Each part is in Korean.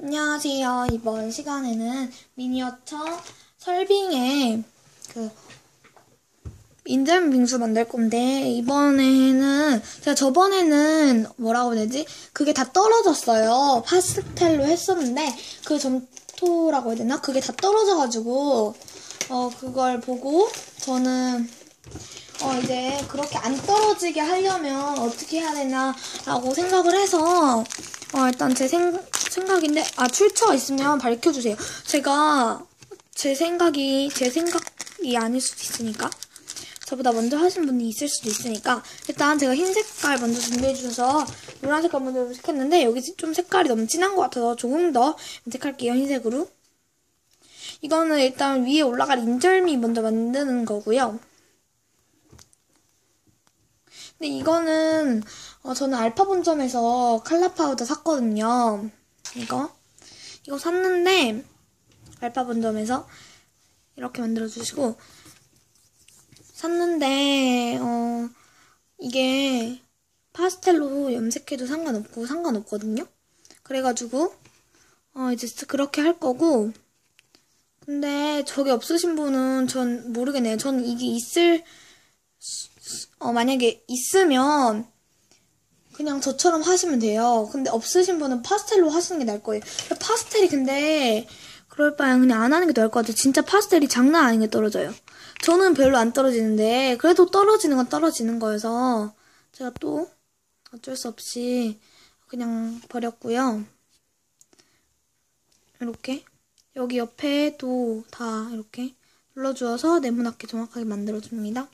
안녕하세요. 이번 시간에는 미니어처 설빙의 그 인절미 빙수 만들 건데 이번에는 제가 저번에는 뭐라고 해야 되지? 그게 다 떨어졌어요. 파스텔로 했었는데 그 점토라고 해야 되나? 그게 다 떨어져가지고 어 그걸 보고 저는 어, 이제 그렇게 안 떨어지게 하려면 어떻게 해야 되나라고 생각을 해서, 어, 일단 제 생, 생각인데, 아, 출처가 있으면 밝혀주세요. 제가, 제 생각이, 제 생각이 아닐 수도 있으니까. 저보다 먼저 하신 분이 있을 수도 있으니까. 일단 제가 흰 색깔 먼저 준비해 주셔서, 노란 색깔 먼저 염색했는데, 여기 좀 색깔이 너무 진한 것 같아서 조금 더 염색할게요, 흰색으로. 이거는 일단 위에 올라갈 인절미 먼저 만드는 거고요. 근데 이거는 어, 저는 알파 본점에서 칼라 파우더 샀거든요. 이거 이거 샀는데 알파 본점에서 이렇게 만들어 주시고 샀는데 어 이게 파스텔로 염색해도 상관없고 상관없거든요. 그래가지고 어 이제 그렇게 할 거고 근데 저게 없으신 분은 전 모르겠네요. 저는 이게 있을 어, 만약에 있으면 그냥 저처럼 하시면 돼요. 근데 없으신 분은 파스텔로 하시는 게 나을 거예요. 파스텔이 근데 그럴 바엔 그냥 안 하는 게 나을 것 같아요. 진짜 파스텔이 장난 아닌 게 떨어져요. 저는 별로 안 떨어지는데 그래도 떨어지는 건 떨어지는 거여서 제가 또 어쩔 수 없이 그냥 버렸고요. 이렇게 여기 옆에도 다 이렇게 눌러주어서 네모나게 정확하게 만들어줍니다.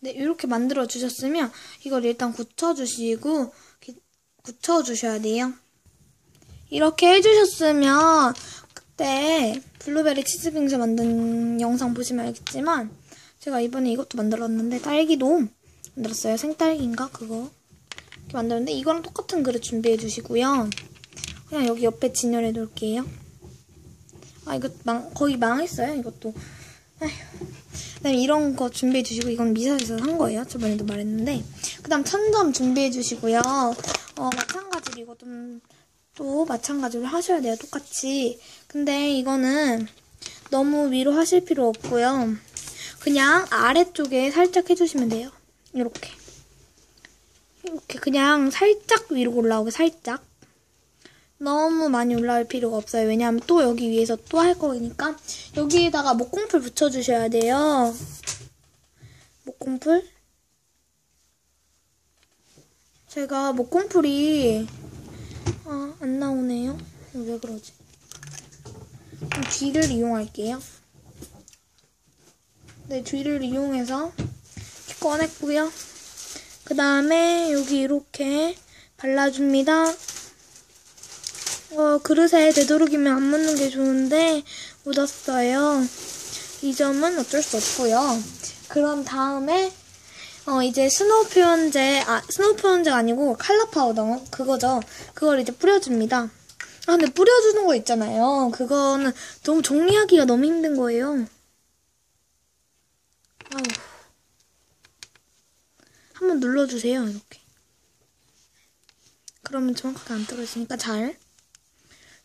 네, 이렇게 만들어 주셨으면 이걸 일단 굳혀 주시고 굳혀 주셔야 돼요. 이렇게 해 주셨으면 그때 블루베리 치즈빙수 만든 영상 보시면 알겠지만 제가 이번에 이것도 만들었는데 딸기도 만들었어요. 생딸기인가 그거 이렇게 만들었는데 이거랑 똑같은 그릇 준비해 주시고요. 그냥 여기 옆에 진열해 놓을게요. 아 이거 망, 거의 망했어요 이것도. 아휴. 그다음에 이런 거 준비해 주시고 이건 미사에서 산 거예요. 저번에도 말했는데 그다음 천점 준비해 주시고요. 어 마찬가지로 이거 좀 또 마찬가지로 하셔야 돼요. 똑같이. 근데 이거는 너무 위로 하실 필요 없고요. 그냥 아래쪽에 살짝 해주시면 돼요. 이렇게. 이렇게 그냥 살짝 위로 올라오게 살짝. 너무 많이 올라올 필요가 없어요. 왜냐하면 또 여기 위에서 또 할 거니까 여기에다가 목공풀 붙여주셔야 돼요. 목공풀. 제가 목공풀이 아, 안 나오네요. 왜 그러지? 뒤를 이용할게요. 네, 뒤를 이용해서 꺼냈고요. 그 다음에 여기 이렇게 발라줍니다. 어, 그릇에 되도록이면 안 묻는 게 좋은데 묻었어요. 이 점은 어쩔 수 없고요. 그런 다음에 어, 이제 스노우 표현제, 아, 스노우 표현제가 아니고 칼라 파우더, 그거죠. 그걸 이제 뿌려줍니다. 아, 근데 뿌려주는 거 있잖아요. 그거는 너무 정리하기가 너무 힘든 거예요. 아우. 한번 눌러주세요, 이렇게. 그러면 정확하게 안 떨어지니까 잘.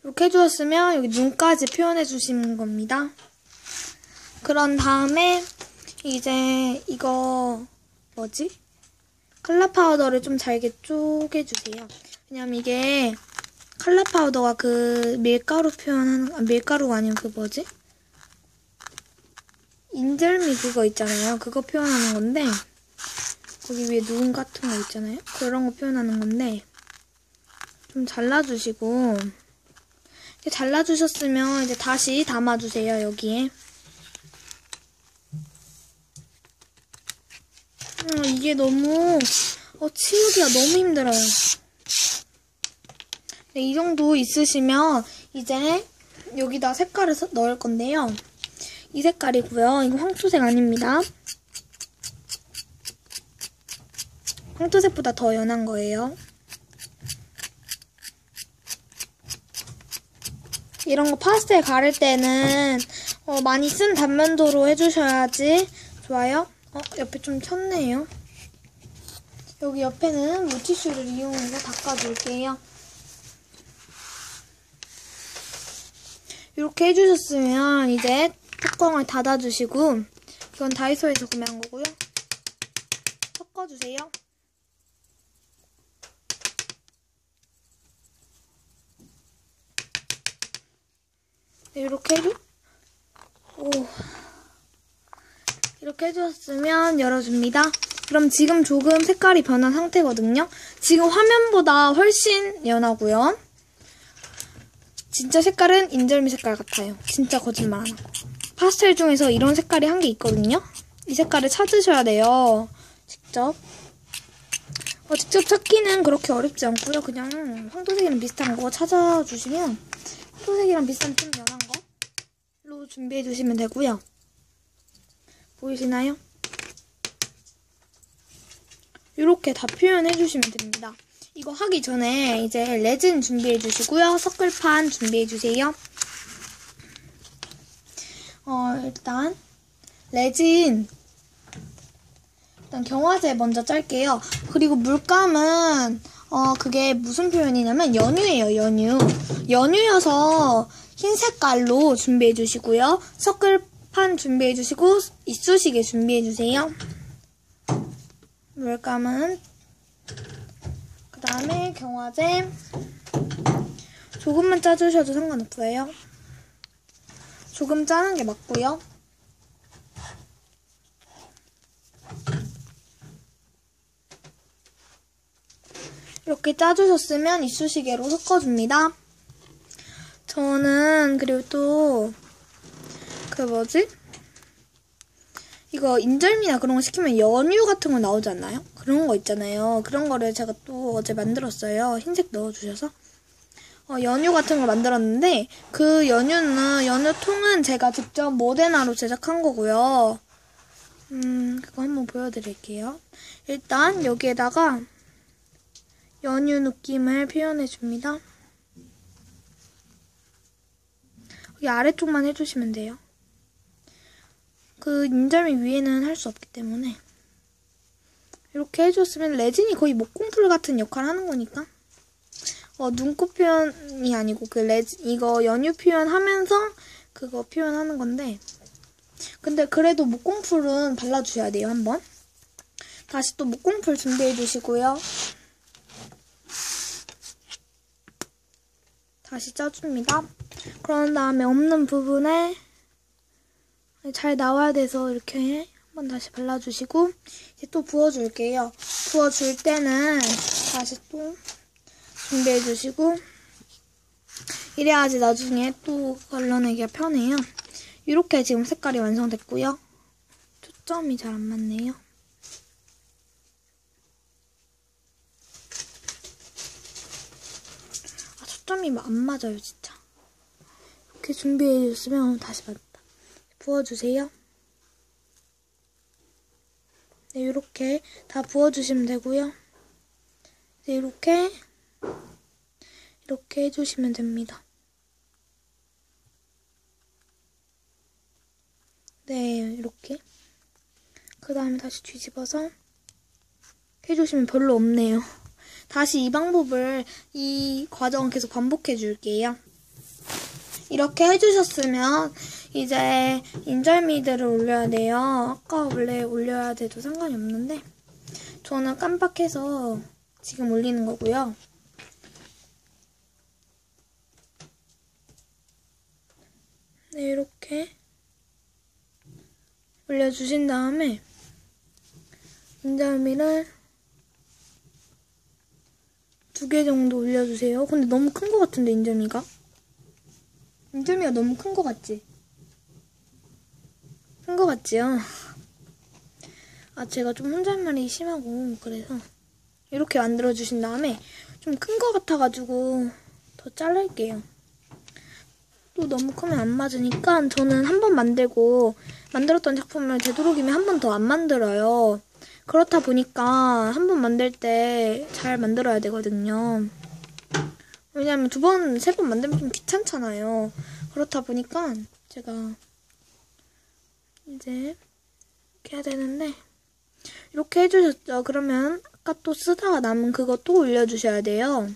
이렇게 해주셨으면 여기 눈까지 표현해 주시는 겁니다. 그런 다음에 이제 이거 뭐지? 칼라 파우더를 좀 잘게 쪼개주세요. 왜냐면 이게 칼라 파우더가 그 밀가루 표현하는 아, 밀가루가 아니면 그 뭐지? 인절미 그거 있잖아요. 그거 표현하는 건데 거기 위에 눈 같은 거 있잖아요. 그런 거 표현하는 건데 좀 잘라주시고 잘라주셨으면 이제 다시 담아주세요. 여기에 어, 이게 너무 어, 치우기가 너무 힘들어요. 네, 이 정도 있으시면 이제 여기다 색깔을 넣을 건데요. 이 색깔이고요. 이거 황토색 아닙니다. 황토색보다 더 연한 거예요. 이런 거 파스텔 가를 때는 어, 많이 쓴 단면도로 해주셔야지 좋아요. 어, 옆에 좀 쳤네요. 여기 옆에는 물티슈를 이용해서 닦아줄게요. 이렇게 해주셨으면 이제 뚜껑을 닫아주시고 이건 다이소에서 구매한 거고요. 섞어주세요. 이렇게 해주 오 이렇게 해주셨으면 열어줍니다. 그럼 지금 조금 색깔이 변한 상태거든요. 지금 화면보다 훨씬 연하고요. 진짜 색깔은 인절미 색깔 같아요. 진짜 거짓말 안 하고. 파스텔 중에서 이런 색깔이 한 개 있거든요. 이 색깔을 찾으셔야 돼요. 직접. 어, 직접 찾기는 그렇게 어렵지 않고요. 그냥 황토색이랑 비슷한 거 찾아주시면 황토색이랑 비슷한 좀 연한 준비해 주시면 되고요. 보이시나요? 이렇게 다 표현해 주시면 됩니다. 이거 하기 전에 이제 레진 준비해 주시고요. 서클판 준비해 주세요. 어, 일단 레진 일단 경화제 먼저 짤게요. 그리고 물감은 어 그게 무슨 표현이냐면 연유예요, 연유. 연유여서 흰 색깔로 준비해 주시고요. 서클판 준비해 주시고 이쑤시개 준비해 주세요. 물감은 그 다음에 경화제 조금만 짜주셔도 상관없어요. 조금 짜는 게 맞고요. 이렇게 짜주셨으면 이쑤시개로 섞어줍니다. 저는 그리고 또 그 뭐지? 이거 인절미나 그런 거 시키면 연유 같은 거 나오지 않나요? 그런 거 있잖아요. 그런 거를 제가 또 어제 만들었어요. 흰색 넣어주셔서. 어, 연유 같은 걸 만들었는데 그 연유는 연유통은 제가 직접 모데나로 제작한 거고요. 음, 그거 한번 보여드릴게요. 일단 여기에다가 연유 느낌을 표현해 줍니다. 여기 아래쪽만 해주시면 돼요. 그 인절미 위에는 할 수 없기 때문에. 이렇게 해줬으면 레진이 거의 목공풀 같은 역할을 하는 거니까. 어, 눈곱 표현이 아니고 그 레진 이거 연유 표현하면서 그거 표현하는 건데. 근데 그래도 목공풀은 발라주셔야 돼요 한번. 다시 또 목공풀 준비해 주시고요 다시 짜줍니다 그런 다음에 없는 부분에 잘 나와야 돼서 이렇게 한번 다시 발라주시고 이제 또 부어줄게요. 부어줄 때는 다시 또 준비해주시고 이래야지 나중에 또 걸러내기가 편해요. 이렇게 지금 색깔이 완성됐고요. 초점이 잘 안 맞네요. 초점이 안 맞아요, 진짜. 이렇게 준비해줬으면 다시 맞다. 부어주세요. 네, 이렇게 다 부어주시면 되고요. 네, 이렇게 이렇게 해주시면 됩니다. 네, 이렇게 그 다음에 다시 뒤집어서 해주시면 별로 없네요. 다시 이 방법을 이 과정 계속 반복해 줄게요. 이렇게 해주셨으면 이제 인절미들을 올려야 돼요. 아까 원래 올려야 돼도 상관이 없는데 저는 깜빡해서 지금 올리는 거고요. 네, 이렇게 올려주신 다음에 인절미를 두 개 정도 올려주세요. 근데 너무 큰 것 같은데, 인절미가? 인절미가 너무 큰 것 같지? 큰 것 같지요? 아, 제가 좀 혼잣말이 심하고, 그래서 이렇게 만들어주신 다음에 좀 큰 것 같아가지고 더 자를게요. 또 너무 크면 안 맞으니까 저는 한 번 만들고 만들었던 작품을 되도록이면 한 번 더 안 만들어요. 그렇다 보니까 한 번 만들 때 잘 만들어야 되거든요. 왜냐면 두 번, 세 번 만들면 좀 귀찮잖아요. 그렇다 보니까 제가 이제 이렇게 해야 되는데 이렇게 해주셨죠. 그러면 아까 또 쓰다가 남은 또 올려주셔야 돼요.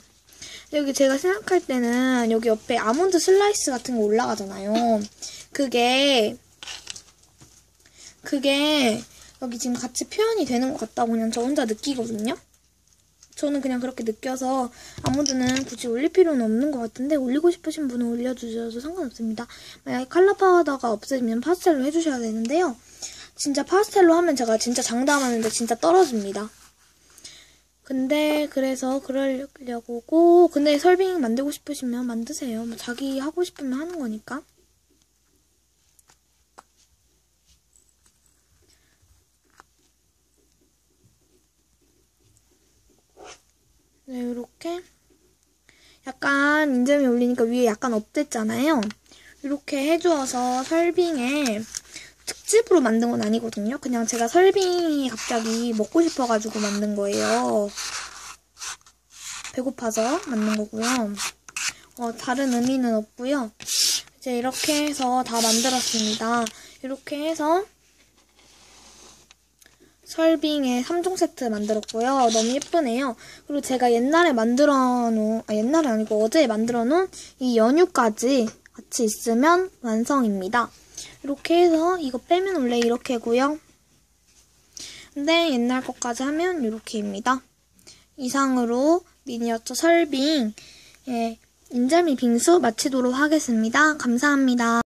여기 제가 생각할 때는 여기 옆에 아몬드 슬라이스 같은 거 올라가잖아요. 그게 그게 여기 지금 같이 표현이 되는 것 같다고 그냥 저 혼자 느끼거든요. 저는 그냥 그렇게 느껴서 아몬드는 굳이 올릴 필요는 없는 것 같은데 올리고 싶으신 분은 올려주셔도 상관없습니다. 만약에 컬러 파우더가 없으면 파스텔로 해주셔야 되는데요. 진짜 파스텔로 하면 제가 진짜 장담하는데 진짜 떨어집니다. 근데 그래서 그러려고 근데 설빙 만들고 싶으시면 만드세요. 뭐 자기 하고 싶으면 하는 거니까. 네, 이렇게 약간 인절미 올리니까 위에 약간 업됐잖아요. 이렇게 해주어서 설빙에 특집으로 만든 건 아니거든요. 그냥 제가 설빙이 갑자기 먹고 싶어가지고 만든 거예요. 배고파서 만든 거고요. 어, 다른 의미는 없고요. 이제 이렇게 해서 다 만들었습니다. 이렇게 해서 설빙의 3종 세트 만들었고요. 너무 예쁘네요. 그리고 제가 옛날에 만들어 놓은, 아, 옛날에 아니고 어제 만들어 놓은 이 연유까지 같이 있으면 완성입니다. 이렇게 해서 이거 빼면 원래 이렇게고요. 근데 옛날 것까지 하면 이렇게입니다. 이상으로 미니어처 설빙, 예, 인절미 빙수 마치도록 하겠습니다. 감사합니다.